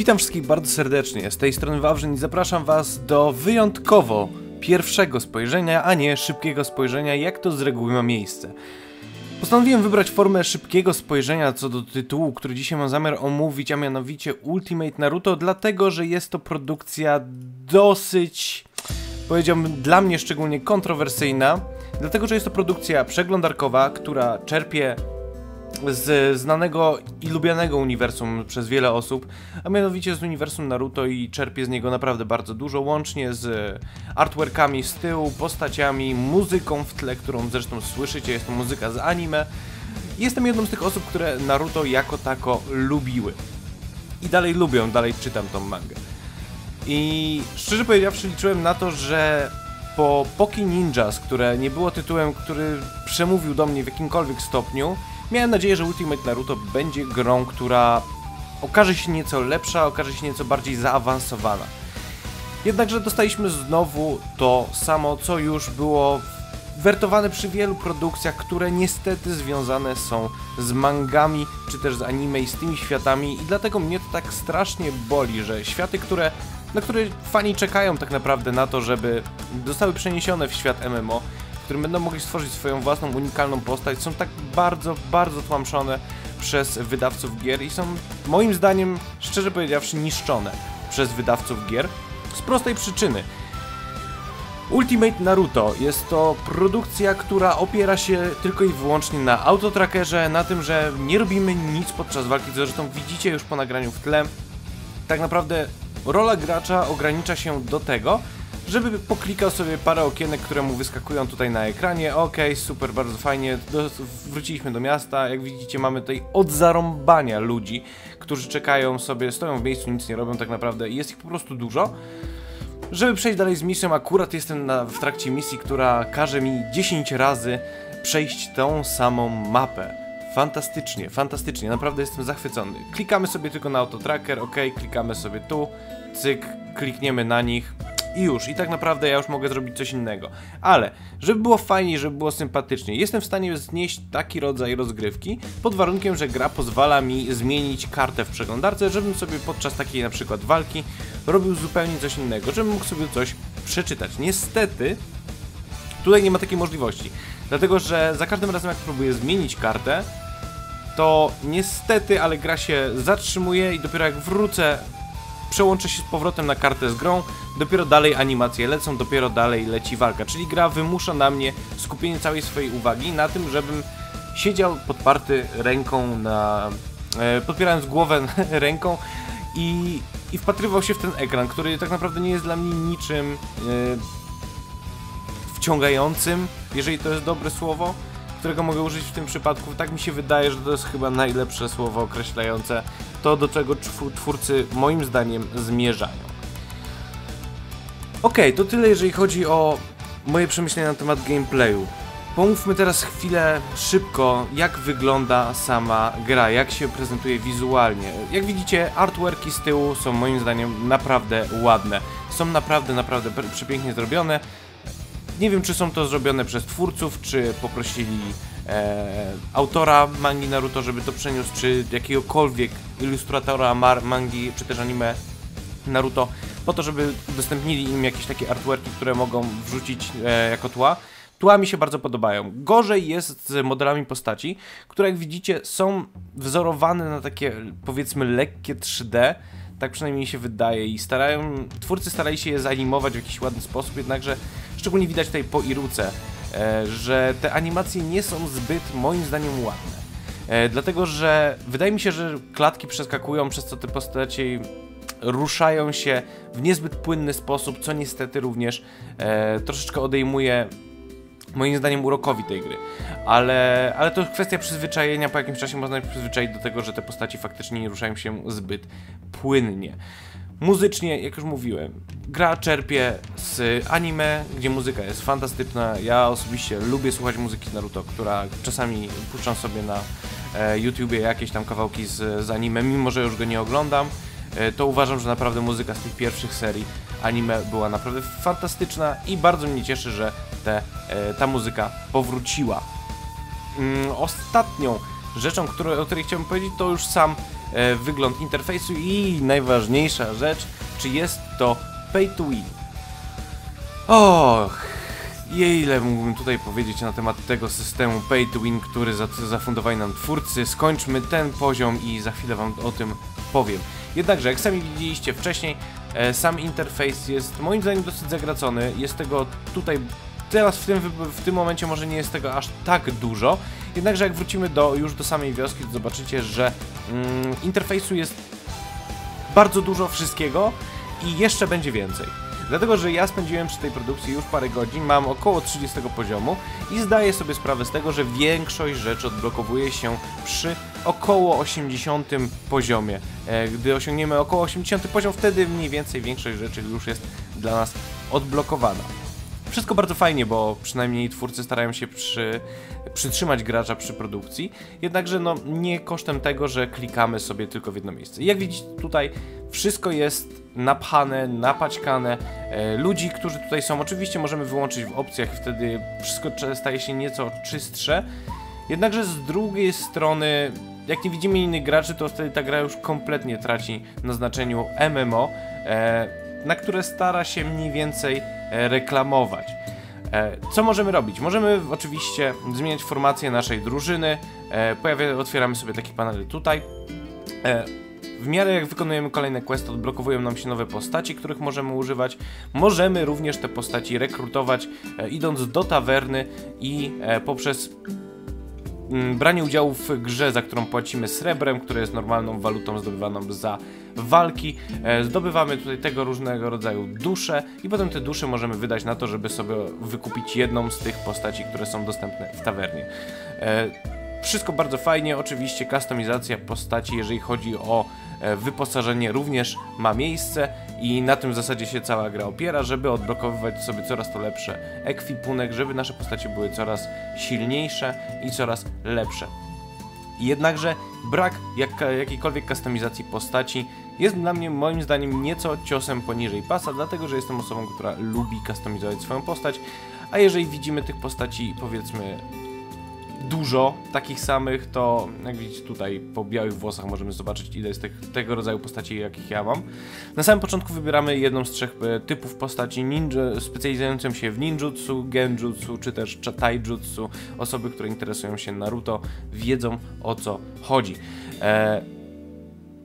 Witam wszystkich bardzo serdecznie, z tej strony Wawrzyn i zapraszam Was do wyjątkowo pierwszego spojrzenia, a nie szybkiego spojrzenia, jak to z reguły ma miejsce. Postanowiłem wybrać formę szybkiego spojrzenia co do tytułu, który dzisiaj mam zamiar omówić, a mianowicie Ultimate Naruto, dlatego że jest to produkcja dosyć, powiedziałbym, dla mnie szczególnie kontrowersyjna, dlatego że jest to produkcja przeglądarkowa, która czerpie z znanego i lubianego uniwersum przez wiele osób, a mianowicie z uniwersum Naruto i czerpie z niego naprawdę bardzo dużo, łącznie z artworkami z tyłu, postaciami, muzyką w tle, którą zresztą słyszycie, jest to muzyka z anime. Jestem jedną z tych osób, które Naruto jako tako lubiły. I dalej lubią, dalej czytam tą mangę. I szczerze powiedziawszy liczyłem na to, że po Poki Ninjas, które nie było tytułem, który przemówił do mnie w jakimkolwiek stopniu, Miałem nadzieję, że Ultimate Naruto będzie grą, która okaże się nieco lepsza, okaże się nieco bardziej zaawansowana. Jednakże dostaliśmy znowu to samo, co już było wertowane przy wielu produkcjach, które niestety związane są z mangami, czy też z anime i z tymi światami i dlatego mnie to tak strasznie boli, że światy, które, na które fani czekają tak naprawdę na to, żeby zostały przeniesione w świat MMO, którym będą mogli stworzyć swoją własną unikalną postać, są tak bardzo, bardzo tłamszone przez wydawców gier i są moim zdaniem, szczerze powiedziawszy, niszczone przez wydawców gier z prostej przyczyny. Ultimate Naruto jest to produkcja, która opiera się tylko i wyłącznie na autotrackerze, na tym, że nie robimy nic podczas walki, zresztą widzicie już po nagraniu w tle. Tak naprawdę rola gracza ogranicza się do tego, żeby poklikał sobie parę okienek, które mu wyskakują tutaj na ekranie. Ok, super, bardzo fajnie. Do, wróciliśmy do miasta. Jak widzicie, mamy tutaj od zarąbania ludzi, którzy czekają sobie, stoją w miejscu, nic nie robią tak naprawdę i jest ich po prostu dużo. Żeby przejść dalej z misją, akurat jestem na, w trakcie misji, która każe mi 10 razy przejść tą samą mapę. Fantastycznie, fantastycznie, naprawdę jestem zachwycony. Klikamy sobie tylko na autotracker, ok, klikamy sobie tu, cyk, klikniemy na nich, i już. I tak naprawdę ja już mogę zrobić coś innego. Ale, żeby było fajniej, żeby było sympatycznie, jestem w stanie znieść taki rodzaj rozgrywki pod warunkiem, że gra pozwala mi zmienić kartę w przeglądarce, żebym sobie podczas takiej na przykład walki robił zupełnie coś innego, żebym mógł sobie coś przeczytać. Niestety, tutaj nie ma takiej możliwości. Dlatego, że za każdym razem jak próbuję zmienić kartę, to niestety, ale gra się zatrzymuje i dopiero jak wrócę przełączę się z powrotem na kartę z grą, dopiero dalej animacje lecą, dopiero dalej leci walka. Czyli gra wymusza na mnie skupienie całej swojej uwagi na tym, żebym siedział podparty ręką na... E, podpierając głowę ręką i, i wpatrywał się w ten ekran, który tak naprawdę nie jest dla mnie niczym e, wciągającym, jeżeli to jest dobre słowo którego mogę użyć w tym przypadku. Tak mi się wydaje, że to jest chyba najlepsze słowo określające to, do czego twórcy moim zdaniem zmierzają. Ok, to tyle jeżeli chodzi o moje przemyślenia na temat gameplayu. Pomówmy teraz chwilę szybko, jak wygląda sama gra, jak się prezentuje wizualnie. Jak widzicie, artworki z tyłu są moim zdaniem naprawdę ładne. Są naprawdę, naprawdę przepięknie zrobione. Nie wiem, czy są to zrobione przez twórców, czy poprosili e, autora mangi Naruto, żeby to przeniósł, czy jakiegokolwiek ilustratora mangi, czy też anime Naruto, po to, żeby udostępnili im jakieś takie artworki, które mogą wrzucić e, jako tła. Tła mi się bardzo podobają. Gorzej jest z modelami postaci, które jak widzicie są wzorowane na takie powiedzmy lekkie 3D, tak przynajmniej mi się wydaje i starają, twórcy starali się je zanimować w jakiś ładny sposób, jednakże szczególnie widać tutaj po Iruce, e, że te animacje nie są zbyt moim zdaniem ładne. E, dlatego, że wydaje mi się, że klatki przeskakują, przez co te postacie ruszają się w niezbyt płynny sposób, co niestety również e, troszeczkę odejmuje moim zdaniem urokowi tej gry. Ale, ale to kwestia przyzwyczajenia, po jakimś czasie można się przyzwyczaić do tego, że te postaci faktycznie nie ruszają się zbyt płynnie. Muzycznie, jak już mówiłem, gra czerpie z anime, gdzie muzyka jest fantastyczna. Ja osobiście lubię słuchać muzyki Naruto, która czasami puszczam sobie na e, YouTubie jakieś tam kawałki z, z anime, mimo że już go nie oglądam. E, to uważam, że naprawdę muzyka z tych pierwszych serii anime była naprawdę fantastyczna i bardzo mnie cieszy, że te, e, ta muzyka powróciła. Mm, ostatnią rzeczą, o której chciałbym powiedzieć, to już sam e, wygląd interfejsu i najważniejsza rzecz, czy jest to pay to win. Och, ile mógłbym tutaj powiedzieć na temat tego systemu pay to win, który zafundowali nam twórcy. Skończmy ten poziom i za chwilę wam o tym powiem. Jednakże, jak sami widzieliście wcześniej, sam interfejs jest moim zdaniem dosyć zagracony. Jest tego tutaj teraz w tym, w tym momencie może nie jest tego aż tak dużo, jednakże jak wrócimy do, już do samej wioski, to zobaczycie, że mm, interfejsu jest bardzo dużo wszystkiego i jeszcze będzie więcej. Dlatego, że ja spędziłem przy tej produkcji już parę godzin, mam około 30 poziomu i zdaję sobie sprawę z tego, że większość rzeczy odblokowuje się przy około 80 poziomie. E, gdy osiągniemy około 80 poziom, wtedy mniej więcej większość rzeczy już jest dla nas odblokowana. Wszystko bardzo fajnie, bo przynajmniej twórcy starają się przy, przytrzymać gracza przy produkcji, jednakże no, nie kosztem tego, że klikamy sobie tylko w jedno miejsce. jak widzicie tutaj wszystko jest napchane, napaćkane. E, ludzi, którzy tutaj są, oczywiście możemy wyłączyć w opcjach, wtedy wszystko staje się nieco czystsze. Jednakże z drugiej strony, jak nie widzimy innych graczy, to wtedy ta gra już kompletnie traci na znaczeniu MMO, e, na które stara się mniej więcej e, reklamować. E, co możemy robić? Możemy oczywiście zmieniać formację naszej drużyny. Pojawia, otwieramy sobie taki panel tutaj. W miarę jak wykonujemy kolejne questy, odblokowują nam się nowe postaci, których możemy używać. Możemy również te postaci rekrutować, idąc do tawerny i poprzez branie udziału w grze, za którą płacimy srebrem, które jest normalną walutą zdobywaną za walki. E, zdobywamy tutaj tego różnego rodzaju dusze i potem te dusze możemy wydać na to, żeby sobie wykupić jedną z tych postaci, które są dostępne w tawernie. Wszystko bardzo fajnie, oczywiście kustomizacja postaci, jeżeli chodzi o e, wyposażenie również ma miejsce i na tym w zasadzie się cała gra opiera, żeby odblokowywać sobie coraz to lepsze ekwipunek, żeby nasze postacie były coraz silniejsze i coraz lepsze. Jednakże brak jak, jakiejkolwiek kustomizacji postaci jest dla mnie moim zdaniem nieco ciosem poniżej pasa, dlatego że jestem osobą, która lubi kustomizować swoją postać, a jeżeli widzimy tych postaci powiedzmy dużo takich samych, to jak widzicie tutaj po białych włosach możemy zobaczyć ile jest tych, tego rodzaju postaci jakich ja mam. Na samym początku wybieramy jedną z trzech e, typów postaci ninja, specjalizującą się w ninjutsu, genjutsu czy też taijutsu. Osoby, które interesują się Naruto wiedzą o co chodzi. E,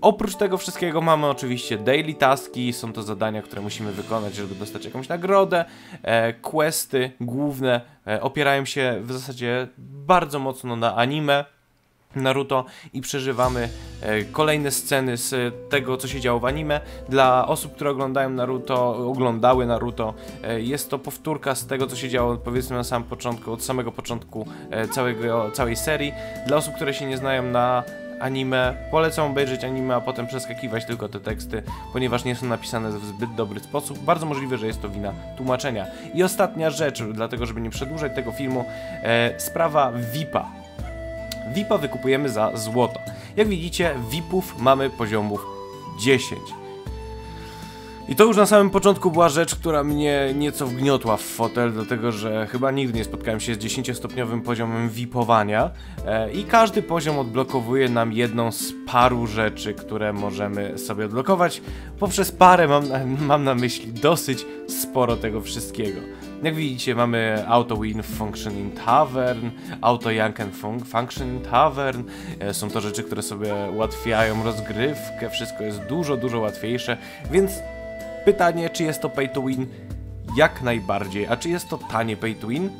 Oprócz tego wszystkiego mamy oczywiście daily taski, są to zadania, które musimy wykonać, żeby dostać jakąś nagrodę. E, questy główne e, opierają się w zasadzie bardzo mocno na anime. Naruto i przeżywamy e, kolejne sceny z tego, co się działo w anime. Dla osób, które oglądają Naruto, oglądały Naruto, e, jest to powtórka z tego, co się działo powiedzmy na samym początku, od samego początku e, całego, całej serii. Dla osób, które się nie znają na anime. Polecam obejrzeć anime, a potem przeskakiwać tylko te teksty, ponieważ nie są napisane w zbyt dobry sposób. Bardzo możliwe, że jest to wina tłumaczenia. I ostatnia rzecz, dlatego żeby nie przedłużać tego filmu, e, sprawa VIPa. VIPa wykupujemy za złoto. Jak widzicie, VIPów mamy poziomów 10. I to już na samym początku była rzecz, która mnie nieco wgniotła w fotel, dlatego że chyba nigdy nie spotkałem się z 10-stopniowym poziomem VIPowania e, i każdy poziom odblokowuje nam jedną z paru rzeczy, które możemy sobie odblokować. Poprzez parę mam na, mam na myśli dosyć sporo tego wszystkiego. Jak widzicie mamy Auto Win Function in Tavern, Auto Yank and fun Function Tavern, e, są to rzeczy, które sobie ułatwiają rozgrywkę, wszystko jest dużo, dużo łatwiejsze, więc Pytanie, czy jest to pay to win? Jak najbardziej. A czy jest to tanie pay to win?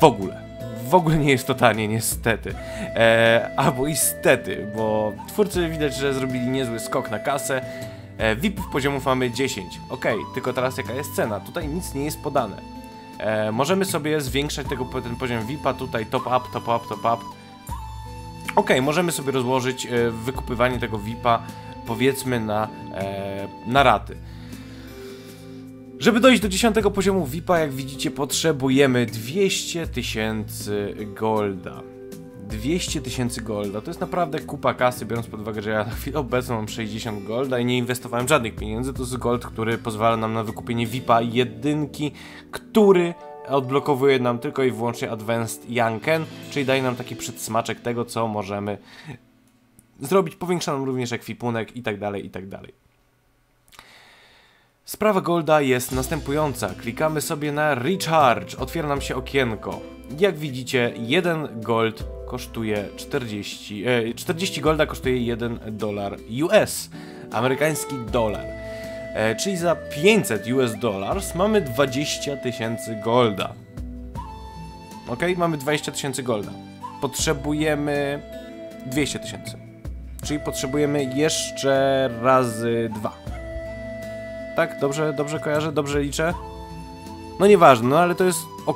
W ogóle. W ogóle nie jest to tanie, niestety. Eee, albo istety, bo twórcy widać, że zrobili niezły skok na kasę. E, VIP-ów poziomów mamy 10. Ok, tylko teraz jaka jest cena? Tutaj nic nie jest podane. E, możemy sobie zwiększać tego, ten poziom VIP-a, tutaj top up, top up, top up. Ok, możemy sobie rozłożyć e, wykupywanie tego VIP-a powiedzmy na, e, na raty. Żeby dojść do 10 poziomu VIP-a, jak widzicie, potrzebujemy 200 tysięcy golda. 200 tysięcy golda. To jest naprawdę kupa kasy, biorąc pod uwagę, że ja na chwilę obecną mam 60 golda i nie inwestowałem żadnych pieniędzy. To jest gold, który pozwala nam na wykupienie VIP-a jedynki, który odblokowuje nam tylko i wyłącznie Advanced Yanken, czyli daje nam taki przedsmaczek tego, co możemy zrobić, powiększa nam również ekwipunek i tak dalej, i tak dalej. Sprawa Golda jest następująca. Klikamy sobie na Recharge, otwiera nam się okienko. Jak widzicie, 1 Gold kosztuje 40, e, 40 Golda kosztuje 1 dolar US, amerykański dolar. E, czyli za 500 US dollars mamy 20 tysięcy Golda. Ok, mamy 20 tysięcy Golda. Potrzebujemy 200 tysięcy. Czyli potrzebujemy jeszcze razy dwa. Tak? Dobrze, dobrze kojarzę? Dobrze liczę? No nieważne, no ale to jest... O,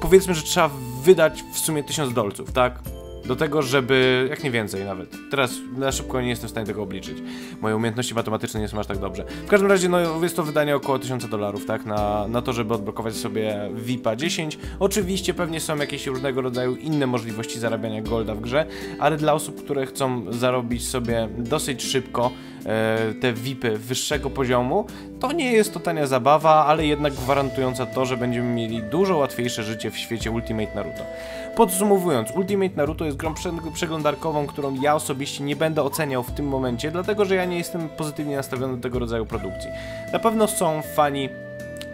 powiedzmy, że trzeba wydać w sumie 1000 dolców, tak? Do tego, żeby... jak nie więcej nawet. Teraz na szybko nie jestem w stanie tego obliczyć. Moje umiejętności matematyczne nie są aż tak dobrze. W każdym razie, no jest to wydanie około 1000 dolarów, tak? Na, na to, żeby odblokować sobie VIPa 10. Oczywiście pewnie są jakieś różnego rodzaju inne możliwości zarabiania golda w grze, ale dla osób, które chcą zarobić sobie dosyć szybko e, te VIPy wyższego poziomu, to nie jest to tania zabawa, ale jednak gwarantująca to, że będziemy mieli dużo łatwiejsze życie w świecie Ultimate Naruto. Podsumowując, Ultimate Naruto jest grą przeglądarkową, którą ja osobiście nie będę oceniał w tym momencie, dlatego że ja nie jestem pozytywnie nastawiony do tego rodzaju produkcji. Na pewno są fani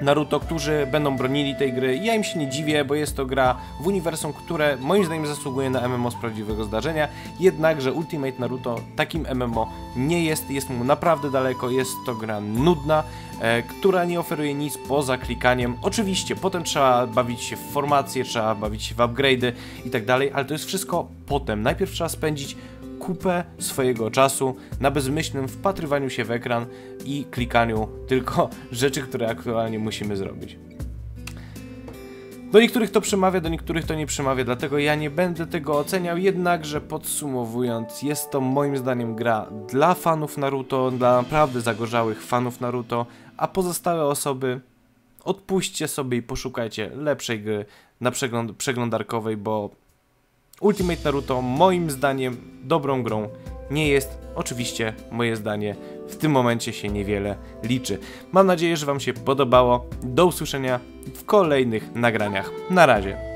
Naruto, którzy będą bronili tej gry. Ja im się nie dziwię, bo jest to gra w uniwersum, które moim zdaniem zasługuje na MMO z prawdziwego zdarzenia. Jednakże Ultimate Naruto takim MMO nie jest, jest mu naprawdę daleko, jest to gra nudna, e, która nie oferuje nic poza klikaniem. Oczywiście, potem trzeba bawić się w formacje, trzeba bawić się w upgrade'y i tak dalej, ale to jest wszystko potem. Najpierw trzeba spędzić kupę swojego czasu na bezmyślnym wpatrywaniu się w ekran i klikaniu tylko rzeczy, które aktualnie musimy zrobić. Do niektórych to przemawia, do niektórych to nie przemawia, dlatego ja nie będę tego oceniał, jednakże podsumowując, jest to moim zdaniem gra dla fanów Naruto, dla naprawdę zagorzałych fanów Naruto, a pozostałe osoby odpuśćcie sobie i poszukajcie lepszej gry na przegląd przeglądarkowej, bo Ultimate Naruto moim zdaniem dobrą grą nie jest. Oczywiście moje zdanie w tym momencie się niewiele liczy. Mam nadzieję, że Wam się podobało. Do usłyszenia w kolejnych nagraniach. Na razie.